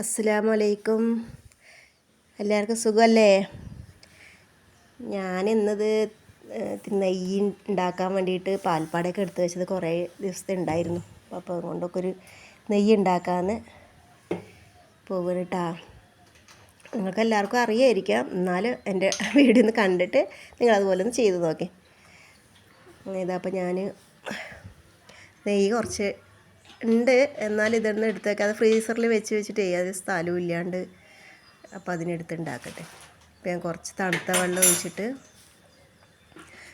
അസ്സലാമു അലൈക്കും എല്ലാവർക്കും സുഖമല്ലേ? ഏഹ് നെയ്യ് ഉണ്ടാക്കാൻ വേണ്ടിയിട്ട് പാൽപ്പാടൊക്കെ എടുത്തു വെച്ചത് കുറേ ദിവസത്തെ ഉണ്ടായിരുന്നു. അപ്പോൾ അതുകൊണ്ടൊക്കെ ഒരു നെയ്യ് ഉണ്ടാക്കാമെന്ന് പോവുകയാണ് കേട്ടോ നിങ്ങൾക്ക് എല്ലാവർക്കും അറിയായിരിക്കാം. എന്നാലും എന്റെ വീഡിയോ കണ്ടിട്ട് നിങ്ങൾ അതുപോലെ ഒന്ന് ചെയ്ത് നോക്കി. ഇതപ്പോൾ ഞാൻ നെയ്യ് കുറച്ച് ഉണ്ട്. എന്നാൽ ഇതൊന്നും എടുത്തേക്കാം. അത് ഫ്രീസറിൽ വെച്ച് വെച്ചിട്ടേ അത് സ്ഥലവും ഇല്ലാണ്ട് അപ്പോൾ അതിനെടുത്ത് ഉണ്ടാക്കട്ടെ അപ്പോൾ ഞാൻ കുറച്ച് തണുത്ത വെള്ളം ഒഴിച്ചിട്ട്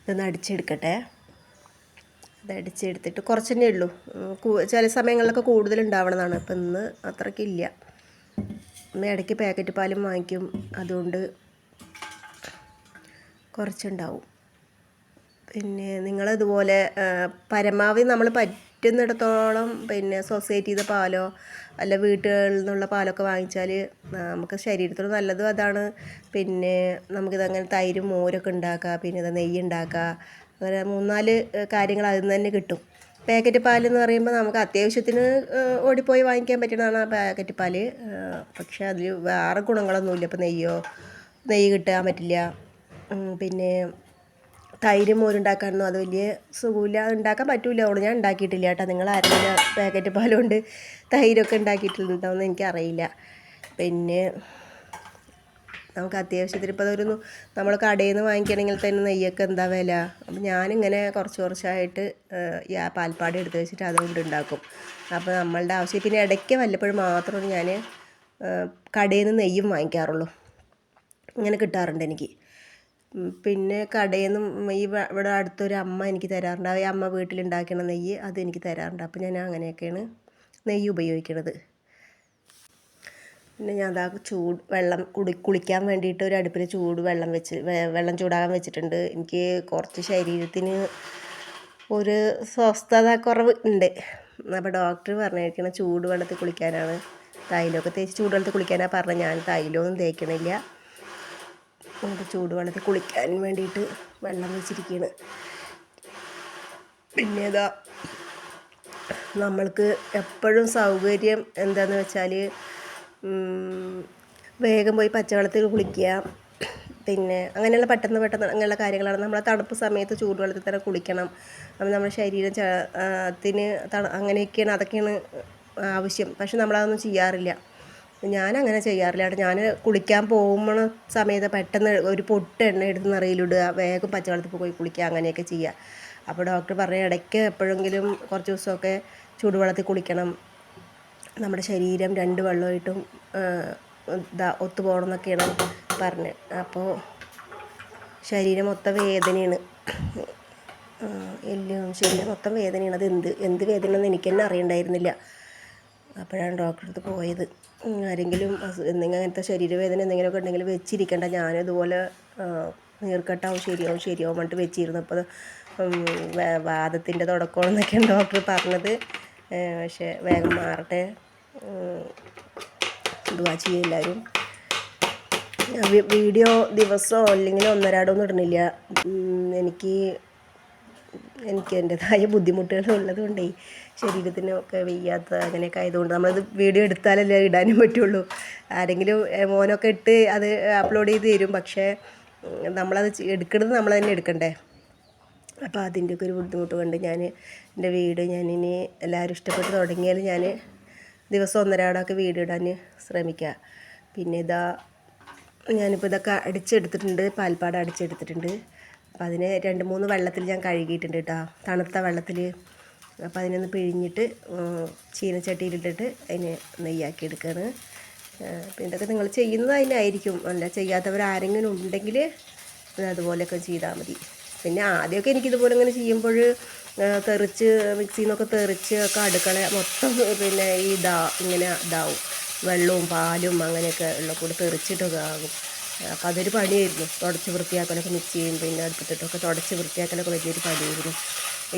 ഇതൊന്ന് അടിച്ചെടുക്കട്ടെ. അത് അടിച്ചെടുത്തിട്ട് കുറച്ച് തന്നെ ഉള്ളൂ ചില സമയങ്ങളിലൊക്കെ കൂടുതൽ ഉണ്ടാവണതാണ് അപ്പം ഇന്ന് അത്രയ്ക്കില്ല ഇന്ന് ഇടയ്ക്ക് പാക്കറ്റ് പാലും വാങ്ങിക്കും. അതുകൊണ്ട് കുറച്ചുണ്ടാവും. പിന്നെ നിങ്ങളിതുപോലെ പരമാവധി നമ്മൾ പറ്റുന്നിടത്തോളം പിന്നെ സൊസൈറ്റിയുടെ പാലോ അല്ല വീട്ടുകളിൽ നിന്നുള്ള പാലൊക്കെ വാങ്ങിച്ചാൽ നമുക്ക് ശരീരത്തിന് നല്ലതും അതാണ്. പിന്നെ നമുക്കിതങ്ങനെ തൈരും മോരൊക്കെ ഉണ്ടാക്കുക പിന്നെ ഇത് നെയ്യ് ഉണ്ടാക്കുക അങ്ങനെ മൂന്നാൽ കാര്യങ്ങൾ അതിൽ നിന്ന് തന്നെ കിട്ടും. പാക്കറ്റ് പാൽ എന്ന് പറയുമ്പോൾ നമുക്ക് അത്യാവശ്യത്തിന് ഓടിപ്പോയി വാങ്ങിക്കാൻ പറ്റുന്നതാണ് ആ പാക്കറ്റ് പാൽ. പക്ഷേ അതിൽ വേറെ ഗുണങ്ങളൊന്നുമില്ല. ഇപ്പോൾ നെയ്യോ നെയ്യ് കിട്ടാൻ പറ്റില്ല. പിന്നെ തൈര് മോരുണ്ടാക്കാനൊന്നും അത് വലിയ സുഖമില്ല. ഉണ്ടാക്കാൻ പറ്റില്ല അതുകൊണ്ട് ഞാൻ ഉണ്ടാക്കിയിട്ടില്ല കേട്ടോ. നിങ്ങൾ ആരെങ്കിലും പാക്കറ്റ് പാലുകൊണ്ട് തൈരൊക്കെ ഉണ്ടാക്കിയിട്ടുണ്ടോയെന്ന് എനിക്കറിയില്ല. പിന്നെ നമുക്ക് അത്യാവശ്യത്തിന് ഇപ്പോൾ അതൊരു നമ്മൾ കടയിൽ നിന്ന് വാങ്ങിക്കണമെങ്കിൽ തന്നെ നെയ്യൊക്കെ എന്താ വില? അപ്പം ഞാനിങ്ങനെ കുറച്ച് കുറച്ചായിട്ട് പാൽപ്പാട് എടുത്ത് വെച്ചിട്ട് അതുകൊണ്ട് ഉണ്ടാക്കും. അപ്പോൾ നമ്മളുടെ ആവശ്യം. പിന്നെ ഇടയ്ക്ക് വല്ലപ്പോഴും മാത്രമാണ് ഞാൻ കടയിൽ നിന്ന് നെയ്യും വാങ്ങിക്കാറുള്ളൂ. ഇങ്ങനെ കിട്ടാറുണ്ട് എനിക്ക്. പിന്നെ കടയിൽ നിന്നും ഈ ഇവിടെ അടുത്തൊരു അമ്മ എനിക്ക് തരാറുണ്ട്. ആ അമ്മ വീട്ടിലുണ്ടാക്കുന്ന നെയ്യ് അത് എനിക്ക് തരാറുണ്ട്. അപ്പോൾ ഞാൻ അങ്ങനെയൊക്കെയാണ് നെയ്യ് ഉപയോഗിക്കുന്നത് പിന്നെ ഞാൻ അതാ ചൂട് വെള്ളം കുടി കുളിക്കാൻ വേണ്ടിയിട്ട് ഒരു അടുപ്പിൽ ചൂട് വെള്ളം വെച്ച് വെള്ളം ചൂടാകാൻ വെച്ചിട്ടുണ്ട്. എനിക്ക് കുറച്ച് ശരീരത്തിന് ഒരു സ്വസ്ഥത കുറവ് ഉണ്ട്. അപ്പോൾ ഡോക്ടർ പറഞ്ഞിരിക്കണം ചൂട് വെള്ളത്തിൽ കുളിക്കാനാണ് തൈലമൊക്കെ തേച്ച് ചൂടുവെള്ളത്തിൽ കുളിക്കാനാണ് പറഞ്ഞത്. ഞാൻ തൈലമൊന്നും തേക്കണില്ല. എന്നിട്ട് ചൂടുവെള്ളത്തിൽ കുളിക്കാൻ വേണ്ടിയിട്ട് വെള്ളം വെച്ചിരിക്കുകയാണ് പിന്നെ ഇതാ നമ്മൾക്ക് എപ്പോഴും സൗകര്യം എന്താന്ന് വെച്ചാൽ വേഗം പോയി പച്ചവെള്ളത്തിൽ കുളിക്കുക. പിന്നെ അങ്ങനെയുള്ള പെട്ടെന്ന് പെട്ടെന്ന് അങ്ങനെയുള്ള കാര്യങ്ങളാണ്. നമ്മളെ തണുപ്പ് സമയത്ത് ചൂടുവെള്ളത്തിൽ തന്നെ കുളിക്കണം. അപ്പം നമ്മുടെ ശരീരം ച ആ, അങ്ങനെയൊക്കെയാണ് അതൊക്കെയാണ് ആവശ്യം. പക്ഷെ നമ്മളതൊന്നും ചെയ്യാറില്ല. ഞാനങ്ങനെ ചെയ്യാറില്ല. കേട്ടോ ഞാൻ കുളിക്കാൻ പോകുമ്പോൾ സമയത്ത് പെട്ടെന്ന് ഒരു പൊട്ട് എണ്ണ എടുത്ത് നിറയിലിടുക വേഗം പച്ചവെള്ളത്തിൽ പോയി കുളിക്കുക അങ്ങനെയൊക്കെ ചെയ്യുക അപ്പോൾ ഡോക്ടർ പറഞ്ഞ ഇടയ്ക്ക് എപ്പോഴെങ്കിലും കുറച്ച് ദിവസമൊക്കെ ചൂടുവെള്ളത്തിൽ കുളിക്കണം. നമ്മുടെ ശരീരം രണ്ട് വെള്ളമായിട്ടും ഇതാ ഒത്തുപോകണം എന്നൊക്കെയാണ് പറഞ്ഞത് അപ്പോൾ ശരീരം മൊത്തം വേദനയാണ്. എല്ലാം എല്ലും ശരീരം മൊത്തം വേദനയാണ്. അത് എന്ത് എന്ത് വേദനയാണെന്ന് എനിക്ക് തന്നെ അറിയണ്ടായിരുന്നില്ല. അപ്പോഴാണ് ഡോക്ടറെ അടുത്ത് പോയത്. ആരെങ്കിലും എന്തെങ്കിലും അങ്ങനത്തെ ശരീരവേദന എന്തെങ്കിലുമൊക്കെ ഉണ്ടെങ്കിൽ വെച്ചിരിക്കേണ്ട. ആ, നീർക്കെട്ടാവും ശരിയാവും ശരിയാവും പറഞ്ഞിട്ട് വെച്ചിരുന്നു. അപ്പോൾ വാദത്തിന്റെ തുടക്കമാണെന്നൊക്കെയാണ് ഡോക്ടർ പറഞ്ഞത്. പക്ഷേ വേഗം മാറട്ടെ. ദുവാ ചെയ്യും എല്ലാവരും. വീഡിയോ ദിവസമോ അല്ലെങ്കിൽ ഒന്നരാടൊന്നും ഒന്നും ഇടുന്നില്ല എനിക്ക് എനിക്ക് എന്റെതായ ബുദ്ധിമുട്ടുകൾ ഉള്ളത് കൊണ്ടേ ശരീരത്തിനൊക്കെ വയ്യാത്ത അങ്ങനെയൊക്കെ ആയതുകൊണ്ട് നമ്മളത് വീഡിയോ എടുത്താലല്ലേ ഇടാനും പറ്റുള്ളൂ. ആരെങ്കിലും മോനൊക്കെ ഇട്ട് അത് അപ്ലോഡ് ചെയ്ത് തരും. പക്ഷേ നമ്മളത് എടുക്കുന്നത് നമ്മൾ തന്നെ എടുക്കണ്ടേ? അപ്പോൾ അതിന്റെയൊക്കെ ഒരു ബുദ്ധിമുട്ട് കൊണ്ട് ഞാൻ എന്റെ വീട് ഞാനിനി എല്ലാവരും ഇഷ്ടപ്പെട്ട് തുടങ്ങിയാൽ ഞാൻ ദിവസം ഒന്നരാടൊക്കെ വീഡിയോ ഇടാൻ ശ്രമിക്കുക. പിന്നെ ഇതാ ഞാനിപ്പോൾ ഇതൊക്കെ അടിച്ചെടുത്തിട്ടുണ്ട്. പാൽപ്പാട് അടിച്ചെടുത്തിട്ടുണ്ട്. അപ്പോൾ അതിന് രണ്ട് മൂന്ന് വെള്ളത്തിൽ ഞാൻ കഴുകിയിട്ടുണ്ട് കേട്ടോ. തണുത്ത വെള്ളത്തിൽ അപ്പോൾ അതിനൊന്ന് പിഴിഞ്ഞിട്ട് ചീനച്ചട്ടിയിലിട്ടിട്ട് അതിന് നെയ്യാക്കി എടുക്കുകയാണ് പിന്നെ ഇതൊക്കെ നിങ്ങൾ ചെയ്യുന്നത് അതിനായിരിക്കും. അല്ല ചെയ്യാത്തവർ ആരെങ്കിലും ഉണ്ടെങ്കിൽ അതുപോലെയൊക്കെ ചെയ്താൽ മതി. പിന്നെ ആദ്യമൊക്കെ എനിക്കിതുപോലെ ഇങ്ങനെ ചെയ്യുമ്പോൾ തെറിച്ച് മിക്സിയിൽ നിന്നൊക്കെ തെറിച്ച് ഒക്കെ അടുക്കള മൊത്തം പിന്നെ ഇതാ ഇങ്ങനെ ഇതാവും. വെള്ളവും പാലും അങ്ങനെയൊക്കെ ഉള്ള കൂടെ തെറിച്ചിട്ടൊക്കെ ആകും. അപ്പോൾ അതൊരു പണിയായിരുന്നു. തുടച്ച് വൃത്തിയാക്കലൊക്കെ മിക്സിയും പിന്നെ അടുപ്പത്തിട്ടൊക്കെ തുടച്ച് വൃത്തിയാക്കലൊക്കെ വലിയൊരു പണിയായിരുന്നു.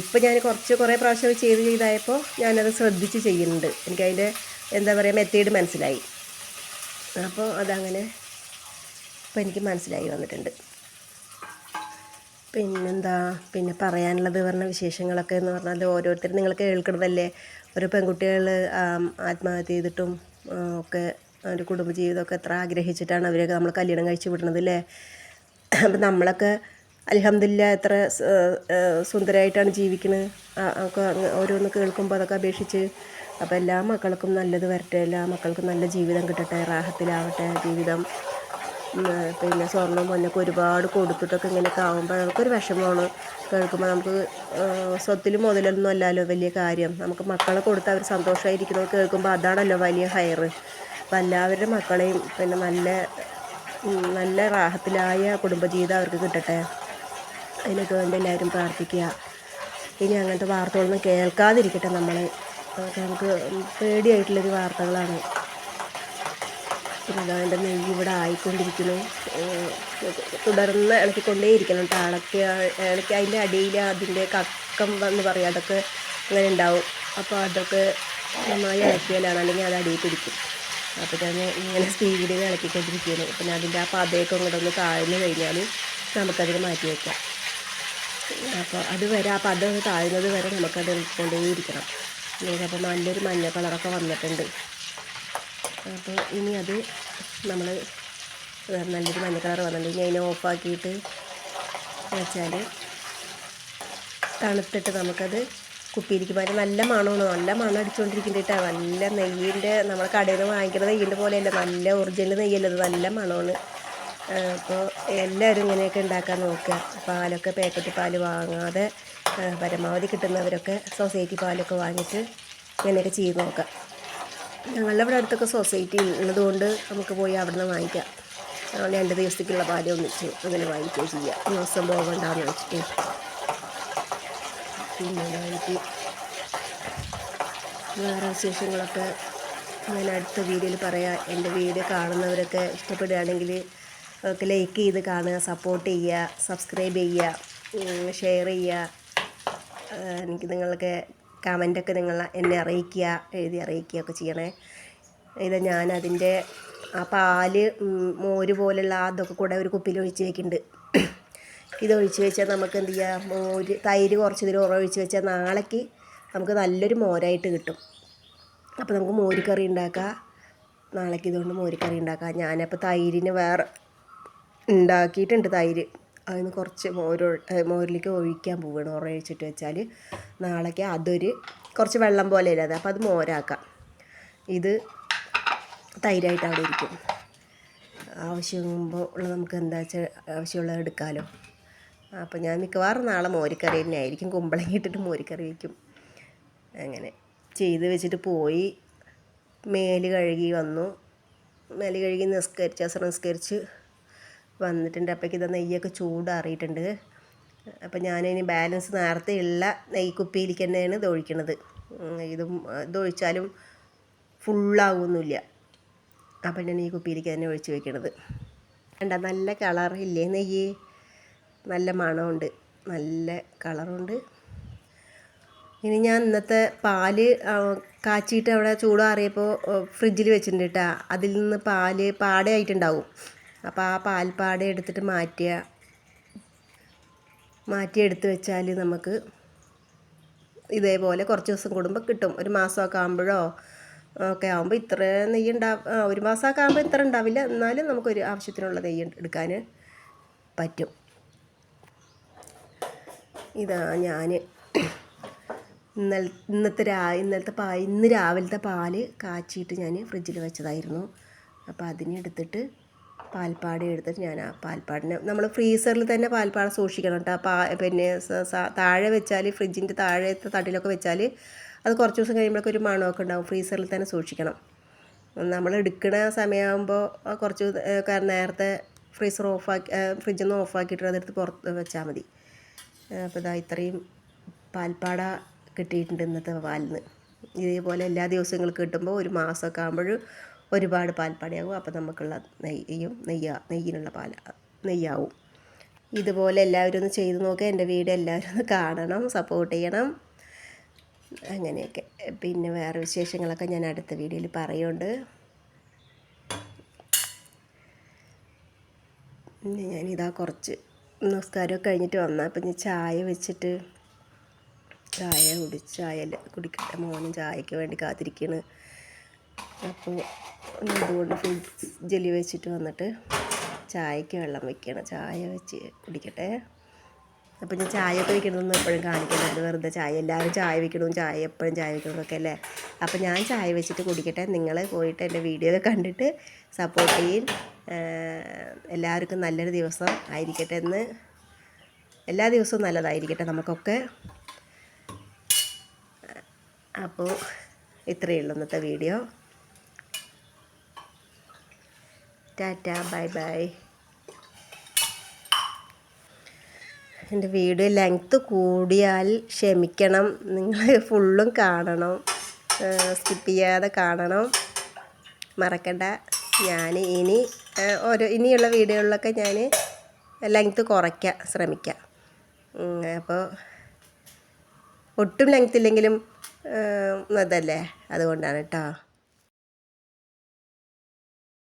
ഇപ്പം ഞാൻ കുറച്ച് കുറേ പ്രാവശ്യം ചെയ്ത് ചെയ്തായപ്പോൾ ഞാനത് ശ്രദ്ധിച്ച് ചെയ്യുന്നുണ്ട്. എനിക്കതിന്റെ എന്താ പറയുക മെത്തേഡ് മനസ്സിലായി. അപ്പോൾ അതങ്ങനെ ഇപ്പം എനിക്ക് മനസ്സിലായി വന്നിട്ടുണ്ട്. പിന്നെന്താ? പിന്നെ പറയാനുള്ളത് പറഞ്ഞ വിശേഷങ്ങളൊക്കെ എന്ന് പറഞ്ഞാൽ ഓരോരുത്തരും നിങ്ങൾ കേൾക്കണതല്ലേ ഓരോ പെൺകുട്ടികൾ ആത്മഹത്യ ചെയ്തിട്ടും ഒക്കെ ഒരു കുടുംബജീവിതമൊക്കെ എത്ര ആഗ്രഹിച്ചിട്ടാണ് അവരെയൊക്കെ നമ്മൾ കല്യാണം കഴിച്ച് വിടുന്നത് അല്ലേ? അപ്പം നമ്മളൊക്കെ അലഹമില്ല എത്ര സുന്ദരമായിട്ടാണ് ജീവിക്കുന്നത് ഒക്കെ ഓരോന്ന് കേൾക്കുമ്പോൾ അതൊക്കെ അപേക്ഷിച്ച് അപ്പോൾ എല്ലാ മക്കൾക്കും നല്ലത് വരട്ടെ എല്ലാ മക്കൾക്കും നല്ല ജീവിതം കിട്ടട്ടെ റാഹത്തിലാവട്ടെ ജീവിതം പിന്നെ സ്വർണം പൊന്നൊക്കെ ഒരുപാട് കൊടുത്തിട്ടൊക്കെ ഇങ്ങനെയൊക്കെ ആകുമ്പോൾ നമുക്കൊരു വിഷമമാണ്. കേൾക്കുമ്പോൾ നമുക്ക് സ്വത്തിൽ മുതലൊന്നും അല്ലല്ലോ വലിയ കാര്യം. നമുക്ക് മക്കളെ കൊടുത്ത് അവർ സന്തോഷമായിരിക്കുന്നത് കേൾക്കുമ്പോൾ അതാണല്ലോ വലിയ ഹയർ അപ്പോൾ എല്ലാവരുടെ മക്കളെയും പിന്നെ നല്ല നല്ല റാഹത്തിലായ കുടുംബജീവിതം അവർക്ക് കിട്ടട്ടെ. അതിനൊക്കെ വേണ്ടി എല്ലാവരും പ്രാർത്ഥിക്കുക. ഇനി അങ്ങനത്തെ വാർത്തകളൊന്നും കേൾക്കാതിരിക്കട്ടെ നമ്മൾ നമുക്ക് പേടിയായിട്ടുള്ളൊരു വാർത്തകളാണ്. പിന്നെ അതാ എന്റെ നെയ്യ് ഇവിടെ ആയിക്കൊണ്ടിരിക്കുന്നു. തുടർന്ന് ഇളക്കിക്കൊണ്ടേയിരിക്കണം. കേട്ടോ ഇളക്കി ഇളക്കി അതിന്റെ അടിയിൽ അതിന്റെ കക്കം എന്ന് പറയും. അതൊക്കെ അങ്ങനെ ഉണ്ടാവും. അപ്പോൾ അതൊക്കെ നന്നായി ഇളക്കിയാലാണ് അല്ലെങ്കിൽ അത് അടിയിൽ പിടിക്കും. അപ്പോൾ ഞാൻ ഇങ്ങനെ സ്പീഡിൽ ഇളക്കിക്കൊണ്ടിരിക്കുകയാണ്. ഞാൻ അതിന്റെ ആ പതയൊക്കെ ഇങ്ങോട്ട് ഒന്ന് താഴ്ന്നു കഴിഞ്ഞാൽ നമുക്കതിന് മാറ്റി വയ്ക്കാം അപ്പോൾ അതുവരെ ആ പത താഴ്ന്നത് വരെ നമുക്കത് ഇളക്കിക്കൊണ്ടേയിരിക്കണം അപ്പോൾ നല്ലൊരു മഞ്ഞ കളറൊക്കെ വന്നിട്ടുണ്ട്. അപ്പോൾ ഇനി അത് നമ്മൾ നല്ലൊരു മഞ്ഞ കളർ വന്നിട്ടുണ്ട്. ഇനി അതിനെ ഓഫാക്കിയിട്ട് വെച്ചാൽ തണുത്തിട്ട് നമുക്കത് കുപ്പിയിലേക്ക് പോയാൽ നല്ല മണമാണ്. നല്ല മണം അടിച്ചുകൊണ്ടിരിക്കുന്നുണ്ട് നല്ല നെയ്യിന്റെ നമ്മൾ കടയിൽ നിന്ന് വാങ്ങിക്കുന്ന നെയ്യിന്റെ പോലെയല്ല. നല്ല ഒറിജിനൽ നെയ്യല്ല ഇത്. നല്ല മണമാണ്. അപ്പോൾ എല്ലാവരും ഇങ്ങനെയൊക്കെ ഉണ്ടാക്കാൻ നോക്കുക. പാലൊക്കെ പാക്കറ്റ് പാൽ വാങ്ങാതെ പരമാവധി കിട്ടുന്നവരൊക്കെ സൊസൈറ്റി പാലൊക്കെ വാങ്ങിയിട്ട് ഇങ്ങനെയൊക്കെ ചെയ്ത് നോക്കാം ഞങ്ങളുടെ ഇവിടെ അടുത്തൊക്കെ സൊസൈറ്റി ഉള്ളതുകൊണ്ട് നമുക്ക് പോയി അവിടെ നിന്ന് വാങ്ങിക്കാം രണ്ട് ദിവസത്തേക്കുള്ള പാൽ ഒന്നിച്ച് അങ്ങനെ വാങ്ങിക്കുകയും ചെയ്യാം. ദിവസം പോകണ്ടെന്ന് വെച്ചിട്ട്. പിന്നെ എനിക്ക് വേറെ വിശേഷങ്ങളൊക്കെ ഞാൻ അടുത്ത വീഡിയോയിൽ പറയാം. എന്റെ വീഡിയോ കാണുന്നവരൊക്കെ ഇഷ്ടപ്പെടുകയാണെങ്കിൽ ഒക്കെ ലൈക്ക് ചെയ്ത് കാണുക സപ്പോർട്ട് ചെയ്യുക സബ്സ്ക്രൈബ് ചെയ്യുക ഷെയർ ചെയ്യുക. എനിക്ക് നിങ്ങൾക്ക് കമന്റൊക്കെ നിങ്ങൾ എന്നെ അറിയിക്കുക എഴുതി അറിയിക്കുക ഒക്കെ ചെയ്യണേ. ഇത് ഞാൻ അതിന്റെ ആ പാൽ മോര് പോലുള്ള അതൊക്കെ കൂടെ ഒരു കുപ്പിയിൽ ഒഴിച്ച് വെക്കുന്നുണ്ട്. ഇത് ഒഴിച്ച് വെച്ചാൽ നമുക്ക് എന്ത് ചെയ്യാം മോര് തൈര് കുറച്ച് ഇതിൽ ഒഴിച്ച് വെച്ചാൽ നാളേക്ക് നമുക്ക് നല്ലൊരു മോരായിട്ട് കിട്ടും. അപ്പോൾ നമുക്ക് മോരിക്കറി കറി ഉണ്ടാക്കാം. നാളേക്ക് ഇതുകൊണ്ട് മോരിക്കറി കറി ഉണ്ടാക്കാം. ഞാനപ്പോൾ തൈരിന് വേറെ ഉണ്ടാക്കിയിട്ടുണ്ട് തൈര്. അതിന് കുറച്ച് മോര് മോരിലേക്ക് ഒഴിക്കാൻ പോവുകയാണ് ഒഴിച്ചിട്ട് വെച്ചാൽ നാളേക്ക് അതൊരു കുറച്ച് വെള്ളം പോലെ ഇല്ലാതെ അപ്പോൾ അത് മോരാക്കാം. ഇത് തൈരായിട്ട് അവിടെ ഇരിക്കും. ആവശ്യമാകുമ്പോൾ ഉള്ള നമുക്ക് എന്താ വെച്ചാൽ ആവശ്യമുള്ളത് എടുക്കാമല്ലോ അപ്പോൾ ഞാൻ മിക്കവാറും നാളെ മോരിക്കറി തന്നെ ആയിരിക്കും. കുമ്പളങ്ങി ഇട്ടിട്ട് മോരിക്കറി വയ്ക്കും അങ്ങനെ ചെയ്ത് വെച്ചിട്ട് പോയി. മേൽ കഴുകി വന്നു. മേൽ കഴുകി നിസ്കരിച്ച് അസർ നിസ്കരിച്ച് വന്നിട്ടുണ്ട്. അപ്പോഴേക്ക് ഇത് നെയ്യൊക്കെ ചൂടാറിയിട്ടുണ്ട്. അപ്പം ഞാനിനി ബാലൻസ് നേരത്തെ ഉള്ള നെയ്യ് കുപ്പിയിലേക്ക് തന്നെയാണ് ഇത് ഒഴിക്കണത്. ഉം, ഇതും ഇതൊഴിച്ചാലും അപ്പം ഞാൻ ഈ കുപ്പിയിലേക്ക് തന്നെ ഒഴിച്ച് വെക്കണത്. കണ്ട നല്ല കളറില്ലേ നെയ്യ്? നല്ല മണമുണ്ട് നല്ല കളറുണ്ട്. ഇനി ഞാൻ ഇന്നത്തെ പാൽ കാച്ചിയിട്ട് അവിടെ ചൂടാറിയപ്പോൾ ഫ്രിഡ്ജിൽ വെച്ചിട്ടുണ്ട് കേട്ടോ അതിൽ നിന്ന് പാൽ പാടയായിട്ടുണ്ടാവും അപ്പോൾ ആ പാൽപ്പാട എടുത്തിട്ട് മാറ്റുക മാറ്റി എടുത്ത് വെച്ചാൽ നമുക്ക് ഇതേപോലെ കുറച്ച് ദിവസം കൂടുമ്പോൾ കിട്ടും. ഒരു മാസമൊക്കെ ആകുമ്പോഴോ ഒക്കെ ആകുമ്പോൾ ഇത്ര നെയ്യ് ഉണ്ടാവും ഒരു മാസമൊക്കെ ആകുമ്പോൾ ഇത്ര ഉണ്ടാവില്ല. എന്നാലും നമുക്കൊരു ആവശ്യത്തിനുള്ള നെയ്യ് എടുക്കാൻ പറ്റും. ഇതാ ഞാൻ ഇന്നലെ ഇന്നത്തെ രാ ഇന്നലത്തെ പാ ഇന്ന് രാവിലത്തെ പാൽ കാച്ചിയിട്ട് ഞാൻ ഫ്രിഡ്ജിൽ വെച്ചതായിരുന്നു. അപ്പോൾ അതിനെ എടുത്തിട്ട് പാൽപ്പാട എടുത്തിട്ട് ഞാൻ ആ പാൽപ്പാടിനെ നമ്മൾ ഫ്രീസറിൽ തന്നെ പാൽപ്പാട സൂക്ഷിക്കണം കേട്ടോ പാ പിന്നെ താഴെ വെച്ചാൽ ഫ്രിഡ്ജിന്റെ താഴത്തെ തട്ടിലൊക്കെ വെച്ചാൽ അത് കുറച്ച് ദിവസം കഴിയുമ്പോഴൊക്കെ ഒരു മണമൊക്കെ ഉണ്ടാവും. ഫ്രീസറിൽ തന്നെ സൂക്ഷിക്കണം. നമ്മൾ എടുക്കുന്ന സമയമാകുമ്പോൾ കുറച്ച് നേരത്തെ ഫ്രീസർ ഓഫാക്കി ഫ്രിഡ്ജിൽ നിന്ന് ഓഫാക്കിയിട്ട് അതെടുത്ത് പുറത്ത് വെച്ചാൽ മതി. അപ്പോൾ ഇതാ ഇത്രയും പാൽപ്പാട കിട്ടിയിട്ടുണ്ട് ഇന്നത്തെ പാലിൽ നിന്ന് ഇതേപോലെ എല്ലാ ദിവസങ്ങളും കിട്ടുമ്പോൾ ഒരു മാസമൊക്കെ ആകുമ്പോൾ ഒരുപാട് പാൽപ്പാടയാകും. അപ്പോൾ നമുക്കുള്ള നെയ്യും നെയ്യ നെയ്യിനുള്ള പാല നെയ്യാവും. ഇതുപോലെ എല്ലാവരും ഒന്ന് ചെയ്ത് നോക്കുക എന്റെ വീഡിയോ എല്ലാവരും ഒന്ന് കാണണം സപ്പോർട്ട് ചെയ്യണം. അങ്ങനെയൊക്കെ. പിന്നെ വേറെ വിശേഷങ്ങളൊക്കെ ഞാൻ അടുത്ത വീഡിയോയിൽ പറയുന്നുണ്ട് ഞാനിതാ കുറച്ച് നമസ്കാരമൊക്കെ കഴിഞ്ഞിട്ട് വന്നാൽ അപ്പം ഞാൻ ചായ വെച്ചിട്ട് ചായ കുടിച്ച് ചായ കുടിക്കട്ടെ. മോനും ചായക്ക് വേണ്ടി കാത്തിരിക്കണ് അപ്പോൾ അതുകൊണ്ട് ഫ്രിഡ്ജ് ജെല്ലി വെച്ചിട്ട് വന്നിട്ട് ചായക്ക് വെള്ളം വെക്കണം. ചായ വെച്ച് കുടിക്കട്ടെ. അപ്പം ഞാൻ ചായ ഒക്കെ വെക്കണമെന്ന് എപ്പോഴും കാണിക്കുന്നുണ്ട് വെറുതെ ചായ. എല്ലാവരും ചായ വെക്കണം ചായ എപ്പോഴും ചായ വെക്കണം എന്നൊക്കെ അല്ലേ? അപ്പം ഞാൻ ചായ വെച്ചിട്ട് കുടിക്കട്ടെ. നിങ്ങൾ പോയിട്ട് എന്റെ വീഡിയോ കണ്ടിട്ട് സപ്പോർട്ട് ചെയ്യും. എല്ലാവർക്കും നല്ലൊരു ദിവസം ആയിരിക്കട്ടെ എന്ന്. എല്ലാ ദിവസവും നല്ലതായിരിക്കട്ടെ നമുക്കൊക്കെ. അപ്പോൾ ഇത്രയേ ഉള്ളൂ ഇന്നത്തെ വീഡിയോ. Tata bye bye. എന്റെ വീഡിയോ ലെങ്ത്ത് കൂടിയാൽ ക്ഷമിക്കണം. നിങ്ങൾ ഫുള്ളും കാണണം. സ്കിപ്പ് ചെയ്യാതെ കാണണം. മറക്കണ്ട. ഞാൻ ഇനി ഓരോ ഇനിയുള്ള വീഡിയോകളിലൊക്കെ ഞാൻ ലെങ്ത്ത് കുറയ്ക്കാൻ ശ്രമിക്കാം. അപ്പോൾ ഒട്ടും ലെങ്ത്ത് ഇല്ലെങ്കിലും അതല്ലേ? അതുകൊണ്ടാണ് കേട്ടോ